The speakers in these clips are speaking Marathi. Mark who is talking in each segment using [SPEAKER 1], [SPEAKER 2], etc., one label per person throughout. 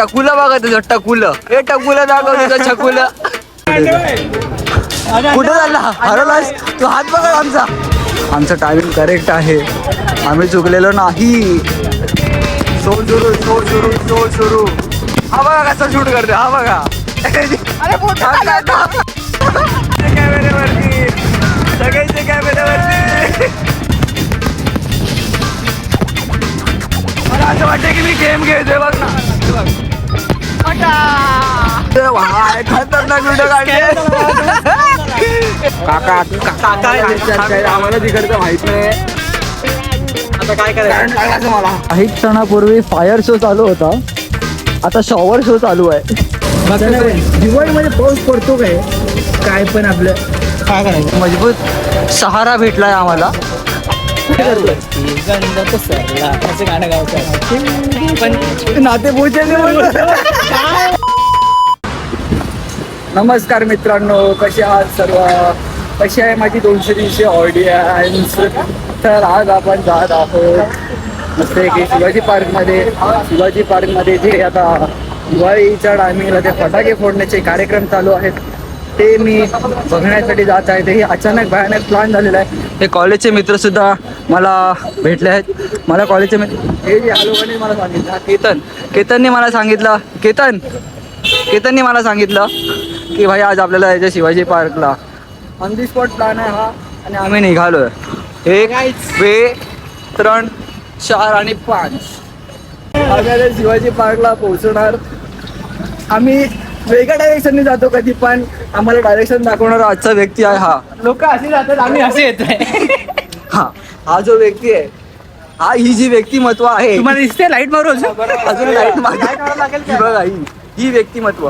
[SPEAKER 1] टकुलं बघा तुझं टकुलं. हे टकुलं दाखव तुझं छकुलं. कुठे झाला हरवलास? तू हात बघा आमचा. आमचं टायमिंग करेक्ट आहे. आम्ही चुकलेलो नाही. शो सुरू शो सुरू शो सुरू. हा बघा कसं शूट करते हा बघा. अरे कॅमेऱ्यावरती सगळ्यांच्या कॅमेऱ्यावरती मला असं वाटतं की मी गेम खेळतोय बघ ना. खतरनाक व्हिडिओ काढले. काका काका आम्हाला तिकडचं माहीत नाही. काही क्षणापूर्वी फायर शो चालू होता. आता शॉवर शो चालू आहे.
[SPEAKER 2] दिवाळीमध्ये पाऊस पडतो काय? काय पण आपलं. काय करायचं?
[SPEAKER 1] मजबूत सहारा भेटलाय आम्हाला.
[SPEAKER 2] गंध सरला असं गाणं गावचं पण
[SPEAKER 1] नाते नमस्कार मित्रांनो कसे आहात सर्व? कशी आहे माझी दोनशे तीनशे ऑडियन्स तर आज आपण जात आहोत मस्त की शिवाजी पार्कमध्ये. शिवाजी पार्कमध्ये जे आता दिवाळीच्या टायमिंगला ते फटाके फोडण्याचे कार्यक्रम चालू आहेत ते मी बघण्यासाठी जात आहे. ते हे अचानक भयानक प्लॅन झालेला आहे. हे कॉलेजचे मित्र सुद्धा मला भेटले आहेत. मला कॉलेजचे मित्र हे जे या लोकांनी मला सांगितलं केतन. केतनने मला सांगितलं केतन. केतनने मला सांगितलं की भाई आज आपल्याला यायचं शिवाजी पार्कला ऑन दी स्पॉट प्लॅन आहे हा. आणि आम्ही निघालोय. एक वे त्रण चार आणि पाच. आपल्याला शिवाजी पार्कला पोहोचणार. आम्ही वेगळ्या डायरेक्शनने जातो कधी पण आम्हाला डायरेक्शन दाखवणारा आजचा व्यक्ती आहे हा.
[SPEAKER 2] लोक असे जातात आम्ही असे येतोय
[SPEAKER 1] हा हा जो व्यक्ती आहे हा ही जी व्यक्तिमत्व आहे
[SPEAKER 2] तुम्हाला दिसते लाइट मारू अजून?
[SPEAKER 1] लाइट ही बघा ही ही व्यक्तिमत्व.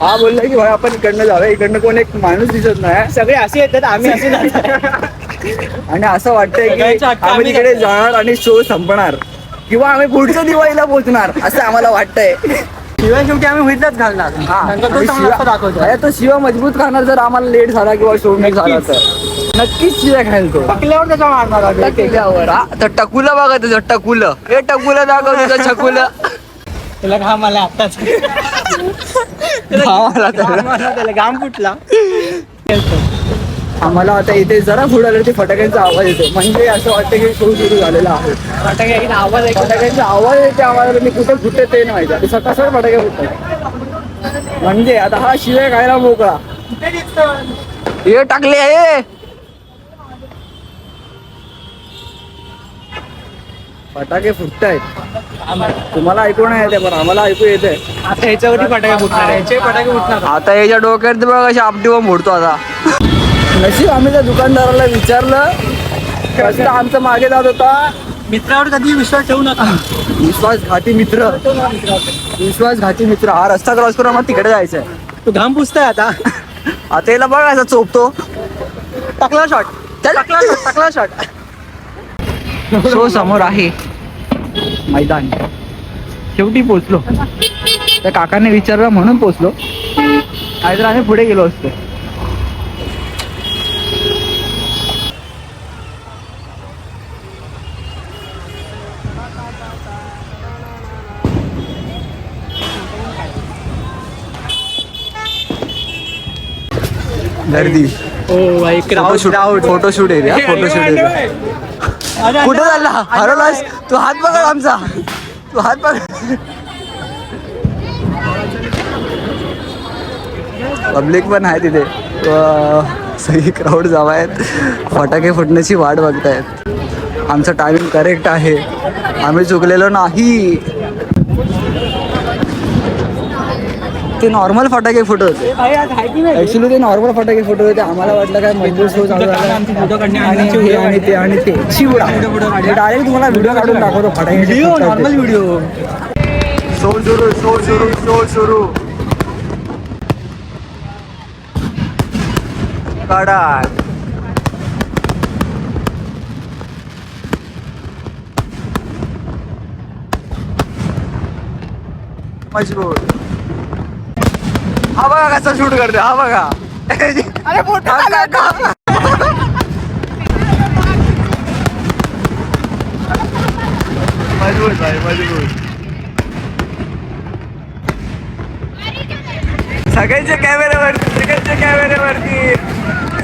[SPEAKER 1] हा बोलला की भाई आपण इकडनं जाऊया. इकडनं कोण एक माणूस दिसत नाही.
[SPEAKER 2] सगळे असे येतात आम्ही असे
[SPEAKER 1] आणि असं वाटतंय की आम्ही तिकडे जाणार आणि शो संपणार. किंवा आम्ही पुढच्या दिवाळीला पोहोचणार असं आम्हाला वाटतंय.
[SPEAKER 2] शिवाय शेवटी आम्ही होईतच घालणार.
[SPEAKER 1] हा.
[SPEAKER 2] तो चांगला दाखवतो.
[SPEAKER 1] अरे तो शिवा मजबूत खाणार जर आम्हाला लेट झाला किंवा शो नाही झाला तर. नक्कीच शिवा खाईल तो.
[SPEAKER 2] टाकल्यावर त्याचा मारणार आम्ही.
[SPEAKER 1] केल्यावर हा. तर टकुलं बघा तुझं टकुलं. हे टकुलं दाखव तुझं छकुलं.
[SPEAKER 2] त्याला घाम आला आताच.
[SPEAKER 1] घाम आला त्याला.
[SPEAKER 2] घाम आला त्याला घाम फुटला.
[SPEAKER 1] आम्हाला आता इथे जरा पुढे आलं ते फटाक्यांचा आवाज येतो म्हणजे असं वाटतं की शो सुरू झालेला आहे.
[SPEAKER 2] फटाके एकदा आवाज
[SPEAKER 1] फटाक्यांचा आवाज येते आम्हाला मी कुठे फुटते ते नाही माहिती सकाळ फटाके फुटतात. म्हणजे आता हा शिवाय खायला मोकळा. हे टाकले हे फटाके फुटतायत. तुम्हाला ऐकू नाही येते पण आम्हाला ऐकू येते.
[SPEAKER 2] आता ह्याच्यावरती फटाके फुटणार ह्याचे फटाके फुटणार
[SPEAKER 1] आता याच्या डोक्यात बघ अशी आपटी व मोडतो आता. नशीब आम्ही त्या दुकानदाराला विचारलं कसं आमचं मागे जात होता?
[SPEAKER 2] मित्रावर कधी विश्वास ठेवू नका.
[SPEAKER 1] विश्वासघाती मित्र. विश्वासघाती मित्र. हा रस्ता क्रॉस करून आम्हाला तिकडे जायचंय.
[SPEAKER 2] तू घाम पुसताय आता.
[SPEAKER 1] आता याला बघ असा चोपतो.
[SPEAKER 2] टाकला शॉट. टाकला शॉट टाकला शॉट
[SPEAKER 1] शो समोर आहे. मैदान. शेवटी पोचलो त्या काकाने विचारलं म्हणून पोचलो नाहीतर आम्ही पुढे गेलो असतो. गर्दी.
[SPEAKER 2] ओ भाई
[SPEAKER 1] photoshoot photoshoot area photoshoot area कुठे चालला? हरवलास? तू हात बघा आमचा. तू हात बघ पब्लिक पण आहे तिथे. सगळी क्राऊड आहेत फटाके फुटण्याची वाट बघतायत. आमचं टायमिंग करेक्ट आहे. आम्ही चुकलेलो नाही. ते नॉर्मल फटाके फुटत होते. ऍक्च्युली ते नॉर्मल फटाके फुटत होते. आम्हाला वाटलं काय मजबूत शो चालू झाला. आणि हे आणि ते आणि ते. चिवडा डायरेक्ट तुम्हाला व्हिडिओ काढून दाखवतो फटाके
[SPEAKER 2] नॉर्मल व्हिडिओ
[SPEAKER 1] शो सुरू शो सुरू शो सुरू कडक मजबूत हा बघा कसा शूट करते हा बघा. अरे मजबूत भाई मजबूत. सगळ्यांच्या कॅमेऱ्यावरती सगळ्यांच्या कॅमेऱ्यावरती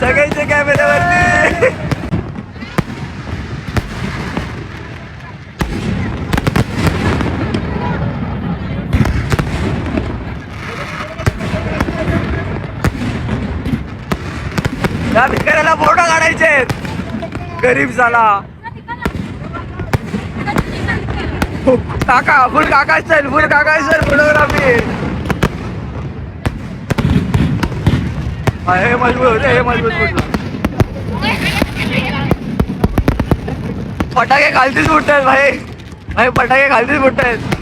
[SPEAKER 1] सगळ्यांच्या कॅमेऱ्यावरती या भिकाऱ्याला फोटो काढायचे गरीब झाला. काका फुल काका सर फुल काका सर फोटोग्राफी. हे मजबूत होते हे मजबूत फटाके खालतीच फुटतायत भाई. भाई फटाके खालतीच फुटतायत आहेत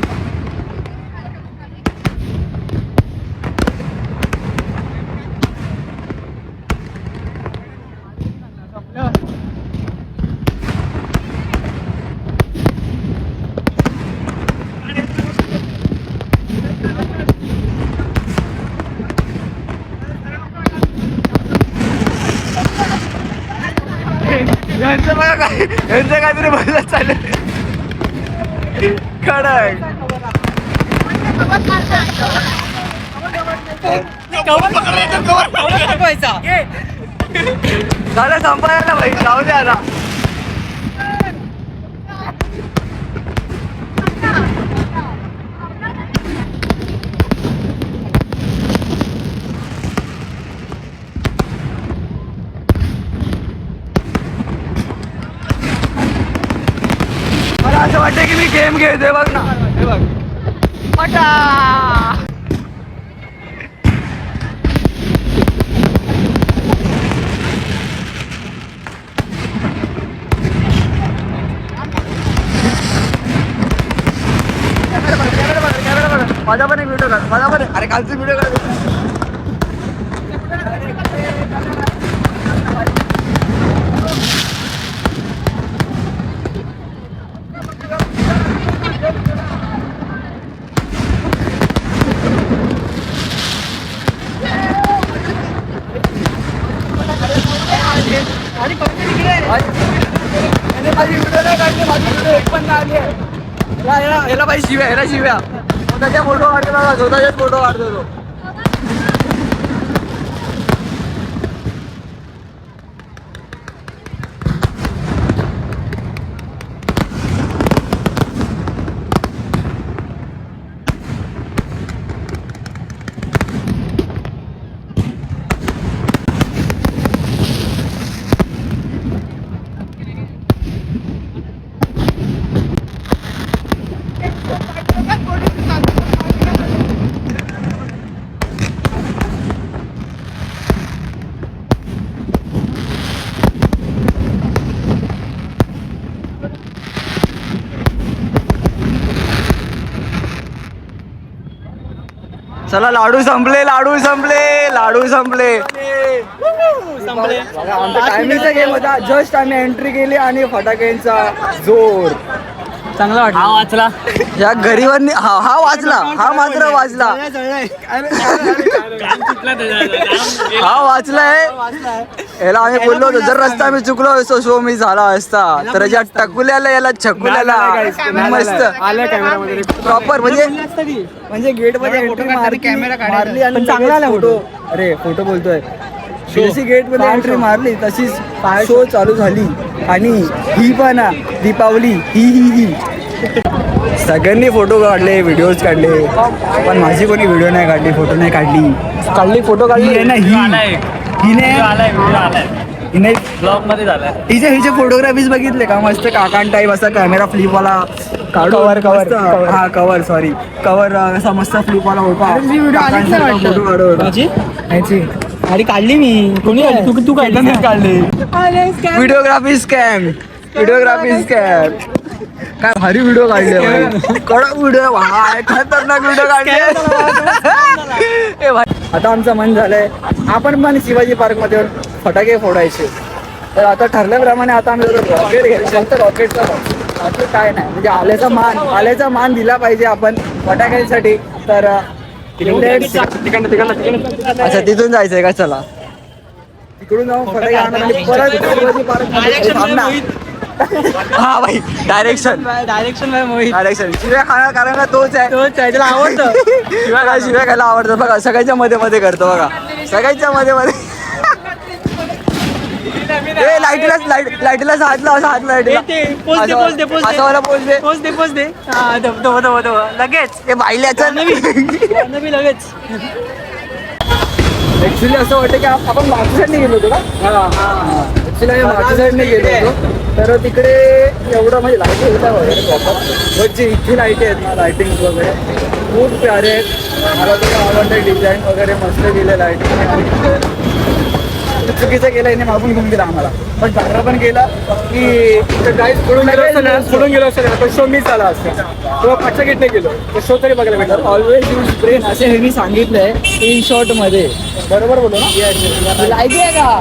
[SPEAKER 1] बघा काय? यांचं काहीतरी बदलत चाललं कडक झालं संपायला भाई जाऊ द्या आता मला असं वाटतं खेळतोय बघ ना. हे बघ. पटा. माझा पण एक व्हिडिओ काढ माझा पण अरे कालचा व्हिडिओ काढ याने माझी व्हिडिओ नाही काढली माझी व्हिडिओ एक पण नाही आली आहे. याला- पाहिजे शिव्या याला शिव्या. स्वतःच्या फोटो काढतो स्वतःच्याच फोटो काढतो तो. चला लाडू संपले लाडू संपले लाडू संपले. आमचा टायमिंगचा गेम होता. जस्ट आम्ही एंट्री केली आणि फटाक्यांचा जोर.
[SPEAKER 2] चांगला वाटला. हा वाचला.
[SPEAKER 1] या गरीबांनी हा हा वाचला. हा मात्र वाचला. हा वाचलाय याला आम्ही बोललो होतो जर रस्ता आम्ही चुकलो असतो शो मी झाला असता. तर ज्या टकुल्याला याला छकुल्याला. मस्त. प्रॉपर म्हणजे म्हणजे गेटमध्ये एंट्री मारली मारली आणि चांगला आला फोटो अरे फोटो बोलतोय. जशी गेटमध्ये एंट्री मारली तशीच शो चालू झाली. आणि ही पण हा, दीपावली ही ही ही. सगळ्यांनी फोटो काढले व्हिडिओज काढले. पण माझी कोणी व्हिडिओ नाही काढली फोटो नाही काढली. काढली फोटो काढली? आहे ना ही. हिने हिने
[SPEAKER 2] ब्लॉगमध्ये झालाय.
[SPEAKER 1] हिचे हिचे फोटोग्राफीज बघितले का? मस्त काकान टाईप असा कॅमेरा फ्लिप वाला. काढू मस्त,
[SPEAKER 2] cover.
[SPEAKER 1] हा कवर सॉरी कवर असा मस्त फ्लिप वाला होता. फोटो
[SPEAKER 2] ह्याची अरे काढली मी. कोणी काढली तू तू काढली
[SPEAKER 1] काढले. व्हिडिओग्राफी स्कॅम व्हिडिओग्राफी स्कॅम काय भारी व्हिडिओ काढले भाई. कडक व्हिडिओ भाई खतरनाक व्हिडिओ काढले ए भाई. आता आमचं मन झालंय. आपण पण शिवाजी पार्कमध्ये फटाके फोडायचे. तर आता ठरल्याप्रमाणे आता आम्ही रॉकेट घ्यायचं. तर रॉकेटचा बाकी काय नाही. म्हणजे आल्याचा मान आल्याचा मान दिला पाहिजे आपण फटाक्यांसाठी. तर अच्छा तिथून जायचंय का? चला. तिकडून जाऊन फटाके आणून आणि परत शिवाजी पार्कमध्ये थांब ना. हा भाई डायरेक्शन
[SPEAKER 2] डायरेक्शन मोहित.
[SPEAKER 1] डायरेक्शन शिव्या खाणार कारण का तोच आहे.
[SPEAKER 2] तोच आहे त्याला आवडतं.
[SPEAKER 1] शिव्या खायला शिव्या खायला आवडतं. बघा सगळ्याच्या मध्ये मध्ये करतो बघा. सगळ्याच्या मध्ये मध्ये. ए लाईटीला लाइट लाईटीला हात लाव हात लाईटीला.
[SPEAKER 2] ते, ते, पोच दे, पोच दे, पोच दे.
[SPEAKER 1] असं मला पोच दे.
[SPEAKER 2] पोच दे पोच दे. हा दब दब दब दब. लगेच.
[SPEAKER 1] ते बाईल्याचं
[SPEAKER 2] लगेच.
[SPEAKER 1] ऍक्च्युली असं वाटतं की आप- आपण मागच्या साईडने गेलो होतो का? ऍक्च्युली मागच्या साईडने गेलो होतो. तर तिकडे एवढं म्हणजे लाइट होत्या वगैरे प्रॉपर जे इथे लाइट आहेत ना लाईटिंग वगैरे खूप प्यारे आहेत. मला तुला आवडतं डिझाईन वगैरे मस्त केलं लाईटिंग चुकीचं केलं याने मागून घेऊन गेला आम्हाला. पण चांगला पण केला की काहीच पडून गेलो असतं ना पडून गेलो असतं ना तर शो मिस झाला असता. किंवा पाचच्या गेटने गेलो तर शो तरी बघायला भेटला. ऑलवेज यूज ब्रेन असे ह्यांनी सांगितलंय इन शॉर्टमध्ये. बरोबर बोलतो ना? लायकी आहे का?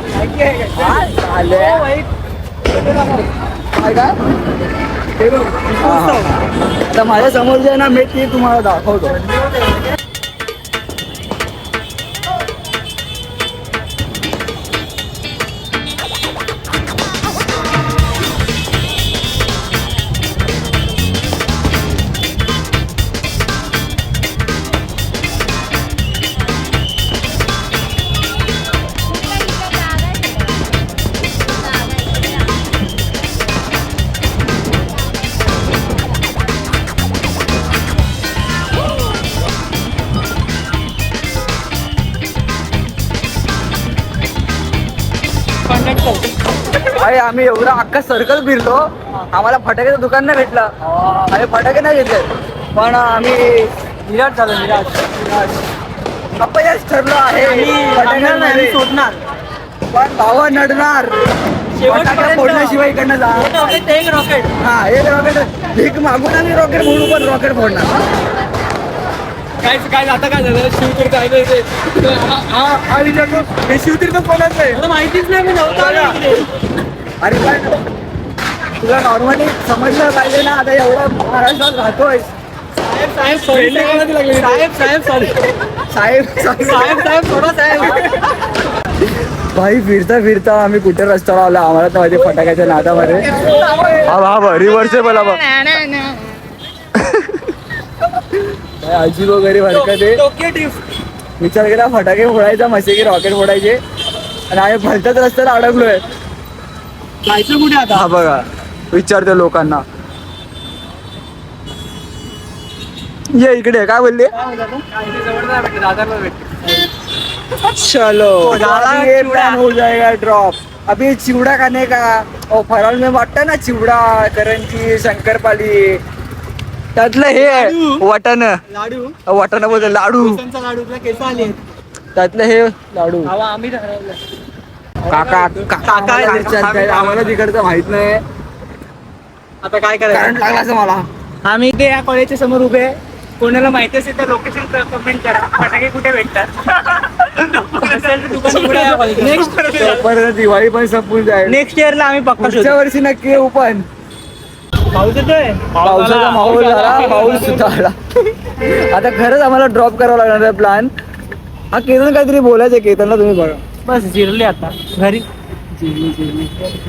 [SPEAKER 1] काय का? हे. हा, हा. आता माझ्यासमोर जे ना मी ते तुम्हाला दाखवतो. आम्ही एवढा अख्खा सर्कल फिरलो. आम्हाला फटाक्याचं दुकान नाही भेटलं. आम्ही फटाके नाही घेतले. पण आम्ही
[SPEAKER 2] निराश झालं निराश
[SPEAKER 1] अपयश ठरलो आहे.
[SPEAKER 2] नाही. सोडणार.
[SPEAKER 1] पण भावा नडणार. फटाके. फोडण्याशिवाय इकडनं जा.
[SPEAKER 2] एक रॉकेट
[SPEAKER 1] हा एक रॉकेट भीक मागून आम्ही रॉकेट फोडू पण रॉकेट फोडणार.
[SPEAKER 2] काय काय आता काय झालं? शिवतीर्थ आहे ते
[SPEAKER 1] हा हा विचारतो हे शिवतीर्थ कोणाचं आहे?
[SPEAKER 2] माहितीच नाही मी नव्हतं.
[SPEAKER 1] अरे पण तुला नॉर्मली समजलं पाहिजे ना आता एवढं महाराष्ट्रात राहतोय
[SPEAKER 2] साहेब साहेब sorry, साहेब साहेब सॉरी
[SPEAKER 1] साहेब
[SPEAKER 2] साहेब साहेब थोडा साहेब.
[SPEAKER 1] भाई फिरता फिरता आम्ही कुठे रस्त्यावर आलो? आम्हाला तर माहिती फटाक्याच्या नादामध्ये. हा बा रिव्हर्सेबल हा आजी वगैरे हरकत. आहे
[SPEAKER 2] टोकियो ड्रिफ्ट
[SPEAKER 1] विचार केला फटाके फोडायचा मसे की रॉकेट फोडायचे. आणि आम्ही भलत्याच रस्त्यात अडकलोय.
[SPEAKER 2] जायचं कुठे आता?
[SPEAKER 1] हा बघा विचारते लोकांना. ये इकडे काय बोलले? चलो ये। प्लान हो जाएगा ड्रॉप अभी चिवड़ा खाने का? और फराळ में वाटतं ना चिवडा करंजी शंकरपाली त्यातलं हे आहे
[SPEAKER 2] लाडू.
[SPEAKER 1] वाटण.
[SPEAKER 2] लाडू.
[SPEAKER 1] वाटण बोलतो लाडू.
[SPEAKER 2] बेसनचा लाडू तुला केस आले
[SPEAKER 1] त्यातलं हे लाडू.
[SPEAKER 2] आम्ही ठरवलं
[SPEAKER 1] काका
[SPEAKER 2] काका
[SPEAKER 1] आम्हाला आहे, तिकडचं माहीत नाही.
[SPEAKER 2] आता काय
[SPEAKER 1] करंट
[SPEAKER 2] करायचं
[SPEAKER 1] लागला असं मला.
[SPEAKER 2] आम्ही ते या कॉलेजच्या समोर उभे आहे. कोणाला माहिती असेल तर लोकेशन कमेंट करा. फटाके कुठे भेटतात? आहे नेक्स्ट
[SPEAKER 1] परत दिवाळी पण संपून जाईल.
[SPEAKER 2] नेक्स्ट इयरला आम्ही पक्का
[SPEAKER 1] पुढच्या
[SPEAKER 2] शोधू.
[SPEAKER 1] वर्षी नक्की येऊ पण.
[SPEAKER 2] पाऊस येतोय?
[SPEAKER 1] पावसाचा माहोल झाला पाऊस सुद्धा आला आता खरंच आम्हाला ड्रॉप करावा लागणार आहे प्लॅन हा केतन काहीतरी बोलायचं केतनला तुम्ही बघा
[SPEAKER 2] बस जिरले आता घरी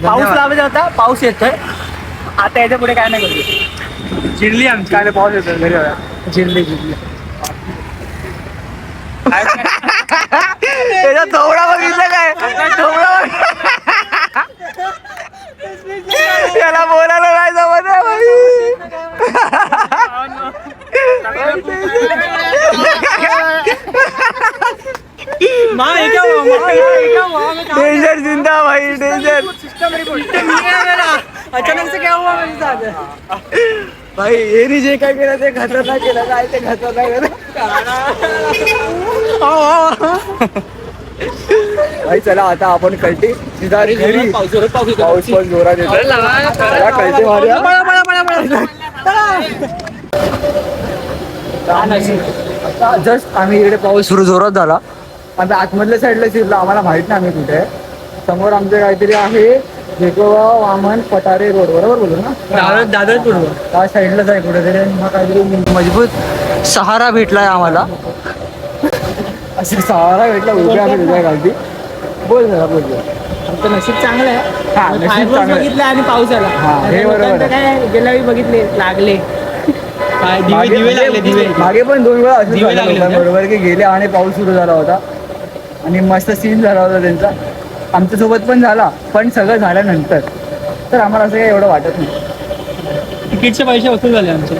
[SPEAKER 2] पाऊस लावायचा होता पाऊस येतोय आता याच्यापुढे काय नाही जिरली आमची
[SPEAKER 1] काय पाऊस येतो घरी.
[SPEAKER 2] जिरली जिरली
[SPEAKER 1] त्याचा थोडा बघितलं काय थोडा त्याला बोलायला नाही जमत डेंजर जिंदा भाई डेंजर?
[SPEAKER 2] अचानक से क्या हुआ मेरे साथ?
[SPEAKER 1] भाई यांनी जे काय केलं ते खतरनाक केलं काय ते खतरनाक भाई चला आता आपण कल्टी सीधा घरी। पाऊस पण जोरात येतो कळते मारूया. जस्ट आम्ही इकडे पाऊस सुरू जोरात झाला. आम्ही आतमधल्या साईडला शिरलो आम्हाला माहीत नाही आम्ही कुठे. समोर आमचे काहीतरी आहे जेकोबा वामन पटारे रोड. बरोबर बोलू ना?
[SPEAKER 2] दादर
[SPEAKER 1] त्या साईडलाच आहे कुठेतरी. हा काहीतरी मजबूत सहारा भेटलाय आम्हाला. असं सहारा भेटला उभ्या आम्ही घालती बोल जरा बोल.
[SPEAKER 2] आमचं नशीब चांगलं आहे.
[SPEAKER 1] हा.
[SPEAKER 2] बघितले आणि पाऊस आला
[SPEAKER 1] हा, बरोबर.
[SPEAKER 2] काय गेल्या वेळी बघितले लागले. दिवे
[SPEAKER 1] मागे-
[SPEAKER 2] दिवे लागले दिवे.
[SPEAKER 1] मागे पण दोन वेळा
[SPEAKER 2] दिवे लागले?
[SPEAKER 1] बरोबर की गेले आणि पाऊस सुरू झाला होता. आणि मस्त सीन झाला होता त्यांचा. आमच्यासोबत पण झाला पण सगळं झाल्यानंतर. तर आम्हाला असं काही एवढं वाटत नाही.
[SPEAKER 2] तिकीटचे पैसे वसूल झाले आमचे.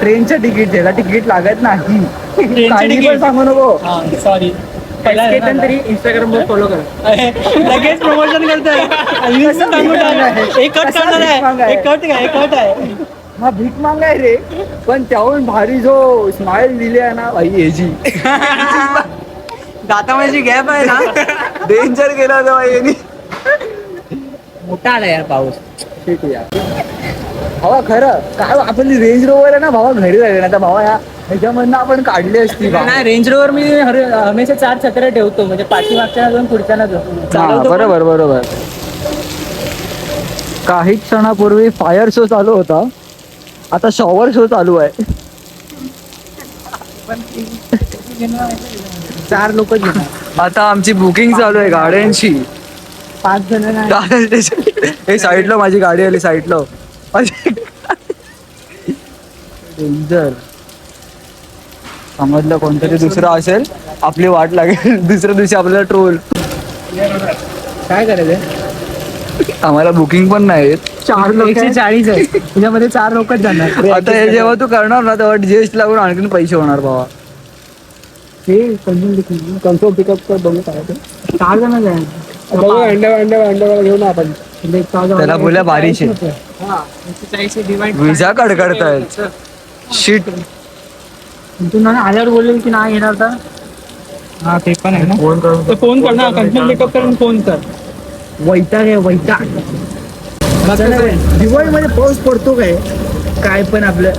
[SPEAKER 1] ट्रेनचं तिकीट त्याला तिकीट लागत नाही. काही पण. सांगू नको.
[SPEAKER 2] सॉरी तरी इंस्टाग्राम वर फॉलो करा. लगेच प्रमोशन करताय? एक कट करणार आहे?
[SPEAKER 1] मागाय?
[SPEAKER 2] एक कट काय? एक कट आहे.
[SPEAKER 1] हा भीक मागाय रे. पण त्याहून भारी जो स्माइल दिली आहे ना भाई याची
[SPEAKER 2] दातामध्ये गॅप आहे ना.
[SPEAKER 1] डेंजर केला होता भाई यांनी.
[SPEAKER 2] मोठा आला यार पाऊस.
[SPEAKER 1] ठीक आहे. यार. भावा खरं काय आपण रेंज रोवर आहे ना भावा घरी राहिले ना तर भावा या ह्याच्यामधनं आपण काढली असती भावा.
[SPEAKER 2] नाही रेंज रोवर मी हर- हमेशा चार छत्र्या ठेवतो. म्हणजे पाठीमागच्या दोन पुढच्या दोन
[SPEAKER 1] हा,
[SPEAKER 2] चालवतो पण.
[SPEAKER 1] बरोबर बरोबर. काही क्षणापूर्वी फायर शो चालू होता. आता शॉवर शो चालू आहे.
[SPEAKER 2] चार लोक
[SPEAKER 1] आता आमची बुकिंग चालू आहे गाड्यांची.
[SPEAKER 2] पाच जण
[SPEAKER 1] हे साईडला माझी गाडी आली साईडला. डेंजर समजलं कोणतरी दुसरं असेल आपली वाट लागेल. दुसऱ्या दिवशी आपल्याला ट्रोल
[SPEAKER 2] काय करायचं
[SPEAKER 1] आम्हाला बुकिंग पण नाही चार लोक?
[SPEAKER 2] चाळीस आहे. त्याच्यामध्ये चार लोकच जाणार.
[SPEAKER 1] आता हे जेव्हा तू करणार ना तेव्हा जीएसटी लागून आणखीन पैसे होणार बाबा.
[SPEAKER 2] हे समजून कन्फर्म पिकअप कर बघू काय चार जण अंड्या अंड्या अंड्या घेऊन आपण.
[SPEAKER 1] त्याला बोलल्या बारीशे विजा कडकडतायत. शीट
[SPEAKER 2] तू ना आल्यावर बोलले की नाही येणार तर? हा ते पण आहे ना. फोन कर. फोन कर ना कन्फर्म पिकअप करून फोन कर. वैताग आहे वैताग.
[SPEAKER 1] दिवाळीमध्ये पाऊस पडतो काय?
[SPEAKER 2] काय पण आपलं.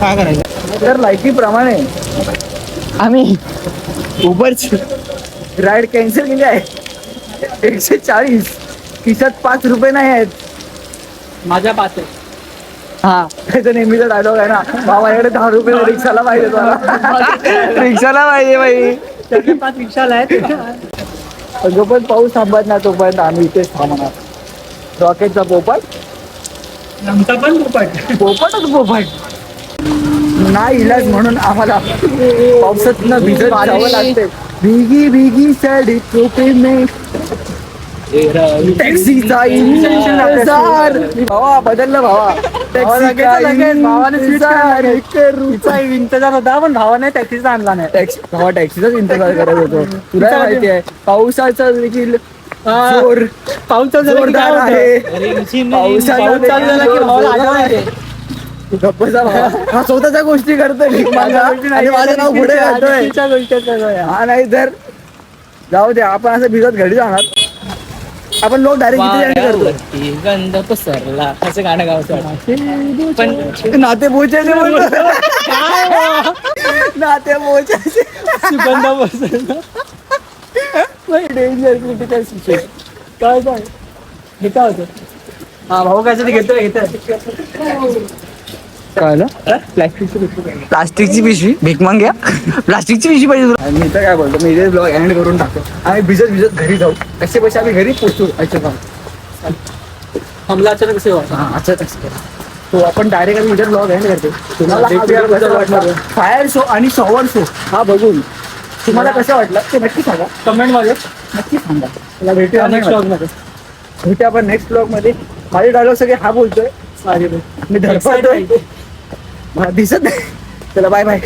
[SPEAKER 2] काय करायचं?
[SPEAKER 1] तर लायकीप्रमाणे आम्ही उबरची राईड कॅन्सल केली आहे. एकशे चाळीस खिशात पाच रुपये नाही आहेत.
[SPEAKER 2] माझ्या पाच आहे
[SPEAKER 1] हा. त्याचा नेहमीचा डायलॉग आहे ना. बाबाकडे दहा रुपये रिक्षाला पाहिजे तुम्हाला. रिक्षाला पाहिजे बाई.
[SPEAKER 2] पाच रिक्षाला आहेत.
[SPEAKER 1] जोपर्यंत पाऊस थांबत नाही तोपर्यंत आम्ही इथेच थांबणार. रॉकेटचा पोपट?
[SPEAKER 2] आमचा पण दुपट
[SPEAKER 1] पोपटच पोपट. नाही इलाज म्हणून आम्हाला पावसात न भिजत जावं लागते भिगी भिगी साडी टोपी में. टॅक्सीचा इंतजार भावा बदललं भावा. इंतजार करू.
[SPEAKER 2] तिचा इंतजार होता पण भावाने टॅक्सीचा आणला नाही.
[SPEAKER 1] टॅक्सी भावा टॅक्सीचाच इंतजार करत होतो. तुला माहिती आहे पावसाचा देखील जोर
[SPEAKER 2] पाऊस
[SPEAKER 1] जोरदार? आहे.
[SPEAKER 2] पाऊस चालू झाला की
[SPEAKER 1] देखील
[SPEAKER 2] भावाला
[SPEAKER 1] जोरदार
[SPEAKER 2] आठवण
[SPEAKER 1] भावा. हा स्वतःच्या गोष्टी करतोय. आणि माझं नाव पुढे घालतोय. हा नाही तर जाऊ दे आपण असं भिजत घडी जाणार. आपण लोक डायरेक्ट इथे करतो
[SPEAKER 2] वाऱ्यावरती गंध पसरला असं गाणं गावचं पण
[SPEAKER 1] नाते पोचायचे नाते पोचायचे
[SPEAKER 2] सुगंध पसरला.
[SPEAKER 1] डेंजर क्रिटिकल
[SPEAKER 2] काय काय हे काय होतं? हा भाऊ काय ते घेतोय घेतोय.
[SPEAKER 1] कळलं?
[SPEAKER 2] प्लॅस्टिकची पिशवी
[SPEAKER 1] भीक मांग्या प्लास्टिकची पिशवी पाहिजे तुला. मी तर काय बोलतो मी इथे ब्लॉग एंड करून टाकतो. आम्ही भिजत भिजत घरी जाऊ. कसे पैसे आम्ही घरी पोचू अच्छा
[SPEAKER 2] हमला अचानक कसे
[SPEAKER 1] हा तसं तो आपण डायरेक्ट आम्ही इथे ब्लॉग एंड करतो. तुम्हाला? फायर शो आणि शॉवर शो हा बघून. तुम्हाला कसं वाटलं? ते नक्की सांगा.
[SPEAKER 2] कमेंटमध्ये.
[SPEAKER 1] नक्की सांगा.
[SPEAKER 2] तुला भेटूया नेक्स्ट
[SPEAKER 1] Comment
[SPEAKER 2] मध्ये.
[SPEAKER 1] भेटूया आपण नेक्स्ट ब्लॉगमध्ये. माझे डायलॉग सगळे हा बोलतोय. मी धडपडतोय. मला दिसत नाही चला बाय बाय